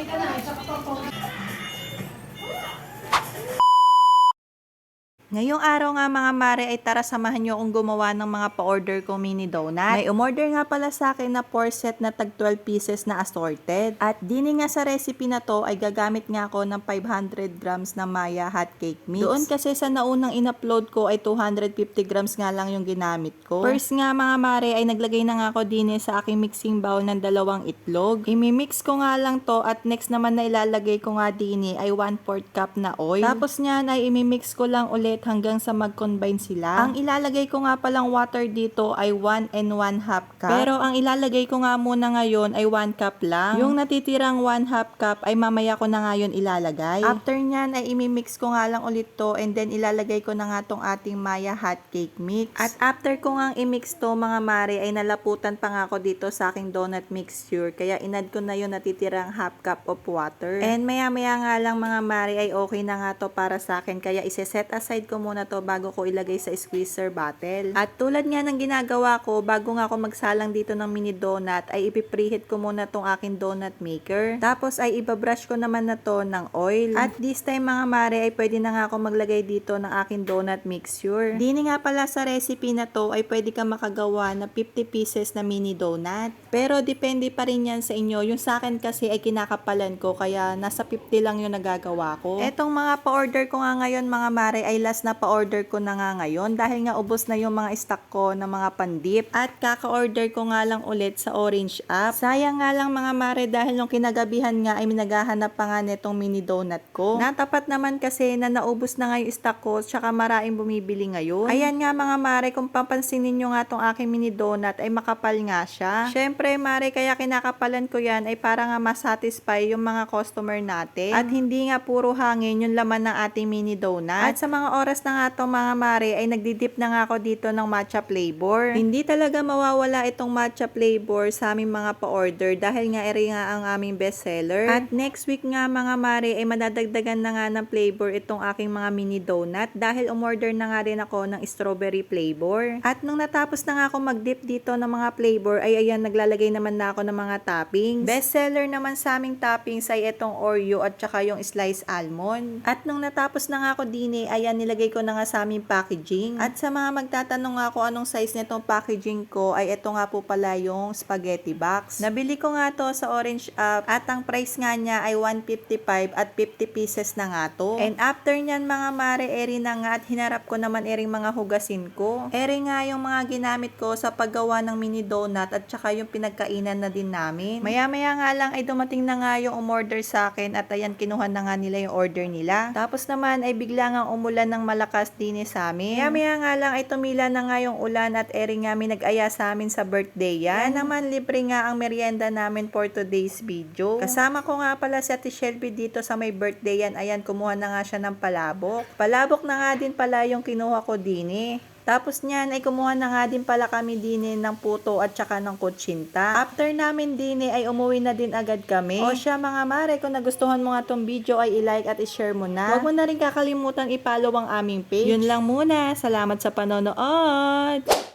Sakay ka na, tsaka pa Ngayong araw nga mga mare ay tara samahan nyo akong gumawa ng mga pa-order ko mini donut. May umorder nga pala sa akin na 4 set na tag 12 pieces na assorted. At dini nga sa recipe na to ay gagamit nga ako ng 500 grams na Maya hot cake mix. Doon kasi sa naunang in-upload ko ay 250 grams nga lang yung ginamit ko. First nga mga mare ay naglagay na nga ako dini sa aking mixing bowl ng dalawang itlog. Imimix ko nga lang to at next naman na ilalagay ko nga dini ay 1 4 cup na oil. Tapos niyan ay imimix ko lang ulit hanggang sa mag-combine sila. Ang ilalagay ko nga palang water dito ay 1 and 1 half cup. Pero ang ilalagay ko nga muna ngayon ay 1 cup lang. Yung natitirang 1 half cup ay mamaya ko na ngayon ilalagay. After nyan ay imimix ko nga lang ulit to and then ilalagay ko na nga tong ating Maya hot cake mix. At after ko nga i-mix to mga mare ay nalaputan pa nga ako dito sa aking donut mixture. Kaya inad ko na yung natitirang half cup of water. And maya maya nga lang mga mare ay okay na nga to para sa akin. Kaya ise-set aside ko muna to bago ko ilagay sa squeezer bottle. At tulad nga ng ginagawa ko, bago nga ako magsalang dito ng mini donut, ay ipipreheat ko muna tong aking donut maker. Tapos ay ibabrush ko naman na to ng oil. At this time mga mare ay pwede na nga ako maglagay dito ng aking donut mixture. Dini nga pala sa recipe na to ay pwede ka makagawa na 50 pieces na mini donut. Pero depende pa rin yan sa inyo. Yung sa akin kasi ay kinakapalan ko kaya nasa 50 lang yung nagagawa ko. Etong mga pa-order ko nga ngayon mga mare ay last na pa-order ko na nga ngayon dahil nga ubos na yung mga stock ko ng mga pandip. At kaka-order ko nga lang ulit sa Orange app. Sayang nga lang mga mare dahil nung kinagabihan nga ay minaghahanap pa nga netong mini donut ko. Natapat naman kasi na naubos na nga yung stock ko tsaka maraming bumibili ngayon. Ayan nga mga mare kung papansin ninyo nga tong aking mini donut ay makapal nga siya. Syempre mare kaya kinakapalan ko yan ay para nga masatisfy yung mga customer natin. At hindi nga puro hangin yung laman ng ating mini donut. At sa mga oras na nga to mga mare ay nagdidip na nga ako dito ng matcha flavor. Hindi talaga mawawala itong matcha flavor sa aming mga pa-order dahil nga eri nga ang aming bestseller. At next week nga mga mare ay madadagdagan na nga ng flavor itong aking mga mini donut dahil umorder na nga rin ako ng strawberry flavor. At nung natapos na nga ako mag-dip dito ng mga flavor ay ayan naglalagay naman na ako ng mga toppings. Bestseller naman sa aming toppings ay itong Oreo at saka yung sliced almond. At nung natapos na nga ako din eh, ayan nilagay ko na nga sa aming packaging. At sa mga magtatanong nga ako anong size nitong packaging ko ay ito nga po pala yung spaghetti box. Nabili ko nga to sa Orange app at ang price nga niya ay 155 at 50 pieces na nga to. And after nyan mga mare eri na nga at hinarap ko naman eri mga hugasin ko. Eri nga yung mga ginamit ko sa paggawa ng mini donut at saka yung pinagkainan na din namin. Maya maya nga lang ay dumating na nga yung umorder sa akin at ayan kinuha na nga nila yung order nila. Tapos naman ay bigla nga umulan ng malakas din eh sa amin. Maya maya nga lang ay tumila na nga yung ulan at eri nga may nag-aya sa amin sa birthday yan. Kaya naman libre nga ang merienda namin for today's video. Kasama ko nga pala si Ate Shelby dito sa may birthday yan. Ayan kumuha na nga siya ng palabok. Palabok na nga din pala yung kinuha ko din eh. Tapos niyan ay kumuha na nga din pala kami din ng puto at saka ng kutsinta. After namin din ay umuwi na din agad kami. O siya mga mare, kung nagustuhan mo nga tong video ay i-like at i-share mo na. Huwag mo na rin kakalimutan i-follow ang aming page. Yun lang muna. Salamat sa panonood!